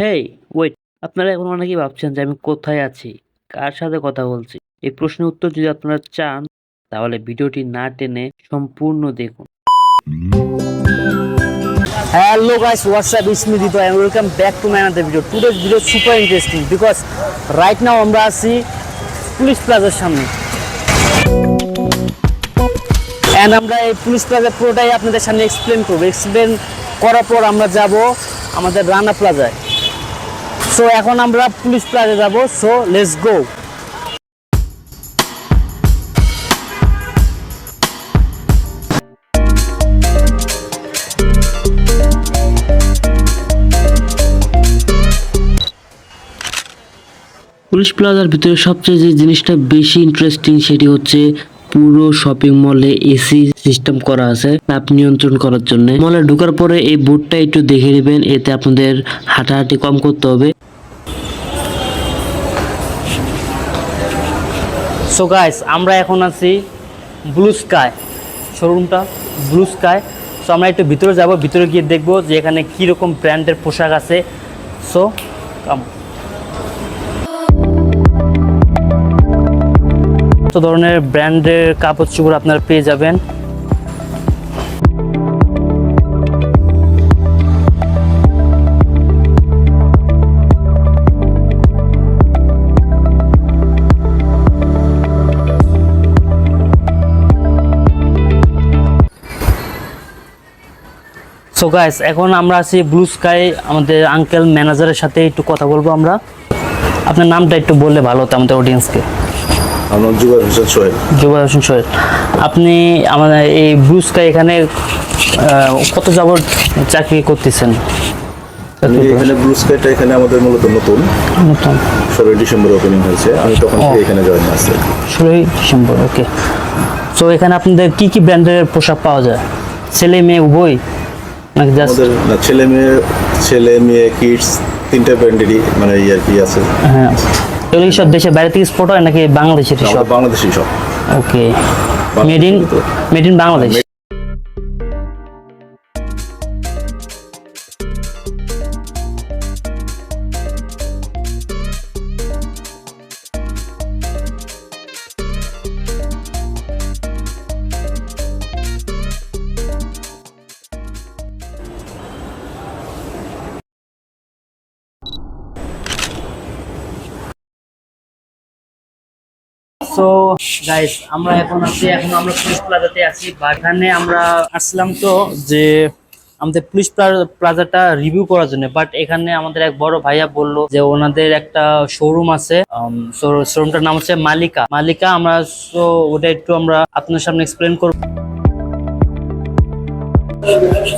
Hey wait আপনারা এখন অনেকেই ভাবছেন যে আমি কোথায় আছি? কার সাথে কথা বলছি? এই প্রশ্নের উত্তর যদি আপনারা চান, তাহলে ভিডিওটি না টেনে সম্পূর্ণ দেখুন। Hello guys me, Dito, and welcome back to my another video. Today's video is super interesting because right now আমরা আছি পুলিশ প্লাজার সামনে। এন্ড আমরা এই পুলিশ প্লাজা পুরোটাই আপনাদের সামনে এক্সপ্লেন করব। এক্সপ্লেন করার পর আমরা যাব আমাদের রানা প্লাজায় সো এখন আমরা পুলিশ প্লাজা যাব। সো লেটস গো পুলিশ প্লাজার ভিতরে সবচেয়ে যে জিনিসটা বেশি ইন্টারেস্টিং সেটি হচ্ছে পুরো শপিং মলে এসি সিস্টেম করা আছে, তাপ নিয়ন্ত্রণ করার জন্য। মলে ঢোকার পরে এই বোর্ডটা একটু দেখে নেবেন, এতে আপনাদের হাঁটাহাঁটি কম করতে হবে। সো গাইস আমরা এখন আছি ব্লু স্কাই শোরুমটা ব্লু স্কাই সো আমরা একটু ভিতরে যাব, ভিতরে গিয়ে দেখব যে এখানে কীরকম ব্র্যান্ডের পোশাক আছে। সো কাম কত ধরনের ব্র্যান্ডের কাপড় চোপড় আপনারা পেয়ে যাবেন। সো গাইস এখন আমরা আছি ব্লু স্কাই আমাদের আঙ্কেল ম্যানেজারের সাথে একটু কথা বলব আমরা। আপনার নামটা একটু বললে ভালো হতো আমাদের অডিয়েন্সকে আমার জুবাই হোসেন সোহেল। জুবাই হোসেন সোহেল। আপনি আমাদের এই ব্লু স্কাই এখানে কত যাবত চাকরি করতেছেন? এখানে ব্লু স্কাইটা এখানে আমাদের মূলত নতুন। নতুন। ষোলোই ডিসেম্বর ওপেনিং হয়েছে। আমি তখন এখানে জয়েন আছে। ষোলোই ডিসেম্বর ওকে তো এখানে আপনাদের কি কি ব্র্যান্ডের পোশাক পাওয়া যায়? ছেলে মেয়ে উভয়? নাকি জাস্ট না, ছেলে মেয়ে ছেলে মেয়ে কিডস তিনটা ব্র্যান্ডেরই মানে ইয়ার কি আছে। হ্যাঁ। এগুলো সব দেশের বাইরে থেকে স্পট হয় নাকি বাংলাদেশের সব? বাংলাদেশি সব। Okay made in. Made in Bangladesh? So guys আমরা এখন আছি, এখন আমরা পুলিশ প্লাজাতে আছি। বা এখানে আমরা আসলাম তো যে আমাদের পুলিশ প্লাজাটা রিভিউ করার জন্য। বাট এখানে আমাদের এক বড় ভাইয়া বলল যে ওনাদের একটা শোরুম আছে। শোরুমটার নাম হচ্ছে মালিকা। মালিকা, আমরা তো ওটা একটু আমরা আপনার সামনে এক্সপ্লেন করব।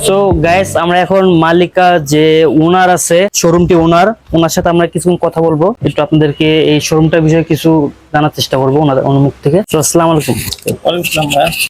সো গাইস আমরা এখন মালিকা যে ওনার আছে শোরুমটি ওনার ওনার সাথে আমরা কিছুক্ষণ কথা বলব। একটু আপনাদেরকে এই শোরুমটার বিষয়ে কিছু জানার চেষ্টা করব ওনাদের অনুমুখ থেকে। আসসালামু আলাইকুম। ওয়ালাইকুম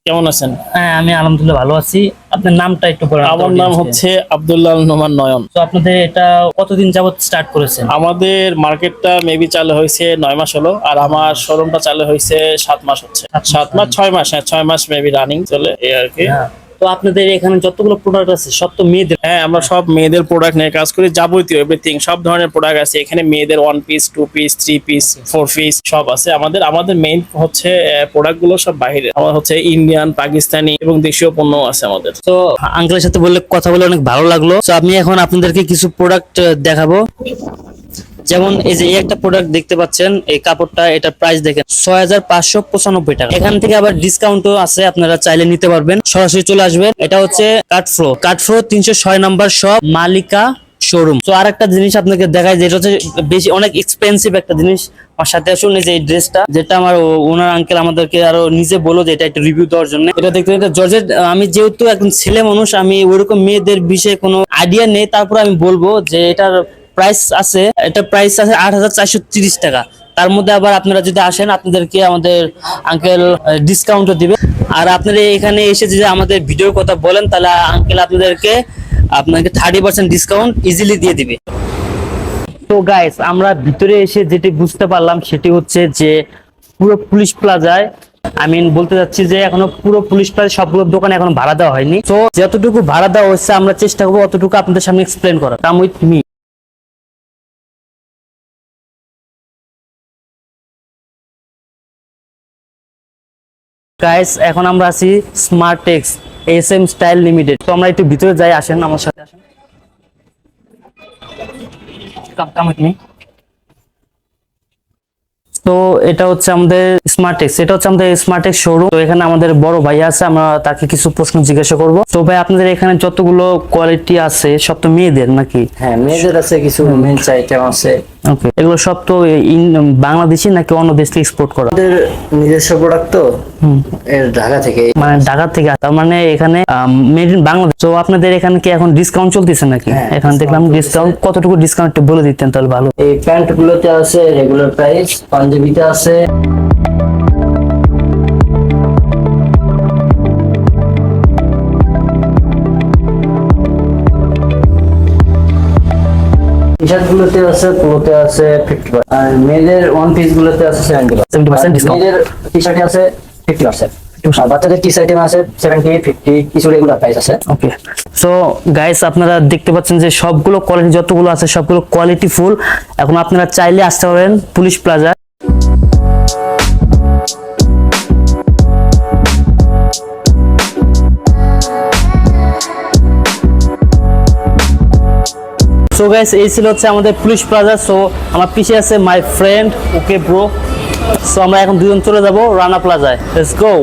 কেমন আছেন? হ্যাঁ আমি আলহামদুলিল্লাহ ভালো আছি। আপনার নামটা একটু বলেন আমার নাম হচ্ছে আব্দুল্লাহ নোমান নয়ন। তো আপনাদের এটা কতদিন যাবত স্টার্ট করেছেন? আমাদের মার্কেটটা মেবি চালু হয়েছে নয় মাস হলো আর আমার শোরুমটা চালু হয়েছে সাত মাস হচ্ছে। সাত মাস, ছয় মাস হ্যাঁ ছয় মাস মেবি রানিং চলে এই আর কি। হ্যাঁ। তো আপনাদের এখানে যতগুলো প্রোডাক্ট আছে সব তো মেয়েদের। হ্যাঁ আমরা সব মেয়েদের প্রোডাক্ট নিয়ে কাজ করি যাবতীয় এভরিথিং সব ধরনের প্রোডাক্ট আছে। এখানে মেয়েদের one piece two piece three piece four piece সব আছে। আমাদের আমাদের মেইন হচ্ছে প্রোডাক্টগুলো সব বাইরে। আমার হচ্ছে ইন্ডিয়ান পাকিস্তানি এবং দেশীয় পণ্য আছে আমাদের। তো আঙ্কেলের সাথে বললে কথা বলে অনেক ভালো লাগল। তো আমি এখন আপনাদেরকে কিছু প্রোডাক্ট দেখাবো। যেমন এই যে একটা প্রোডাক্ট দেখতে পাচ্ছেন, এই কাপড়টা, এটার প্রাইস দেখেন ছয় হাজার পাঁচশো পঁচানব্বই টাকা। এখান থেকে আবার ডিসকাউন্টও আছে, আপনারা চাইলে নিতে পারবেন। সরাসরি চলে আসবেন। এটা হচ্ছে কাঠফ্লো কাঠফ্লো তিনশো ছয় নাম্বার সব মালিকা শোরুম তো আর একটা জিনিস আপনাকে দেখায় যেটা হচ্ছে বেশি, অনেক এক্সপেন্সিভ একটা জিনিস। আমার সাথে আসুন যে এই ড্রেসটা যেটা আমার ওনার আঙ্কেল আমাদেরকে আরও নিজে বলো যে এটা একটা রিভিউ দেওয়ার জন্য। এটা দেখতে এটা জর্জেট আমি যেহেতু একজন ছেলে মানুষ, আমি ওইরকম মেয়েদের বিষয়ে কোনো আইডিয়া নেই। তারপর আমি বলব যে এটার প্রাইস আছে, এটা প্রাইস আছে আট টাকা। তার মধ্যে আবার আপনারা যদি আসেন, আপনাদেরকে আমাদের আঙ্কেল ডিসকাউন্টও দিবে। আর আপনারা এখানে এসে যদি আমাদের ভিডিওর কথা বলেন, তাহলে আঙ্কেল আপনাদেরকে আপনাকে থার্টি পার্সেন্ট ডিসকাউন্ট ইজিলি দিয়ে দিবে। তো গাইস আমরা ভিতরে এসে যেটি বুঝতে পারলাম, সেটি হচ্ছে যে পুরো পুলিশ প্লাজায় আমি বলতে চাচ্ছি যে এখনও পুরো পুলিশ প্লাজা সবগুলো দোকানে এখনও ভাড়া দেওয়া হয়নি। তো যতটুকু ভাড়া দেওয়া হচ্ছে আমরা চেষ্টা করব অতটুকু আপনাদের সামনে এক্সপ্লেন করা কাম উইথ মি গাইস এখন আমরা আছি smart tex S M style limited তো আমরা একটু ভিতরে যাই, আসেন আমার সাথে, আসেন. তো এটা হচ্ছে আমাদের স্মার্টেক্স এটা হচ্ছে আমাদের স্মার্টেক্স শোরুম তো এখানে আমাদের বড় ভাই আছে, আমরা তাকে কিছু প্রশ্ন জিজ্ঞাসা করব। তো ভাই, আপনাদের এখানে যতগুলো কোয়ালিটি আছে, সব তো মেয়েদের নাকি? হ্যাঁ মেয়েদের আছে কিছু মেন্স আইটেম আছে। ওকে এগুলো সব তো বাংলাদেশি নাকি অন্য দেশ থেকে এক্সপোর্ট করা? আমাদের নিজস্ব প্রোডাক্ট তো। এর ঢাকা থেকে। মানে ঢাকা থেকে তার মানে এখানে মেড ইন বাংলাদেশ তো আপনাদের এখানে কি এখন ডিসকাউন্ট চলতেছে নাকি? এখান থেকে দেখলাম ডিসকাউন্ট কতটুকু ডিসকাউন্ট বলে দিতেন তাহলে ভালো। এই প্যান্ট গুলোতে আছে রেগুলার প্রাইস পাঞ্জাবিতে আছে। টি শার্ট গুলোতে আছে পোলোতে আছে ফিফটি আর মেয়েদের ওয়ান পিস গুলোতে আছে সেভেন্টি 70% discount। মেয়েদের টি শার্টে আছে ফিফটি পার্সেন্ট বাচ্চাদের টি শার্টে আছে সেভেন্টি ফিফটি কিছু রেগুলার প্রাইস আছে। ওকে সো গাইস আপনারা দেখতে পাচ্ছেন যে সবগুলো কোয়ালিটি যতগুলো আছে সবগুলো কোয়ালিটি ফুল এখন আপনারা চাইলে আসতে পারেন পুলিশ প্লাজা সো গাইস এই ছিল হচ্ছে আমাদের পুলিশ প্লাজা সো আমার পিছিয়ে আছে my friend okay bro so আমরা এখন দুজন চলে যাব রানা প্লাজায় লেটস গো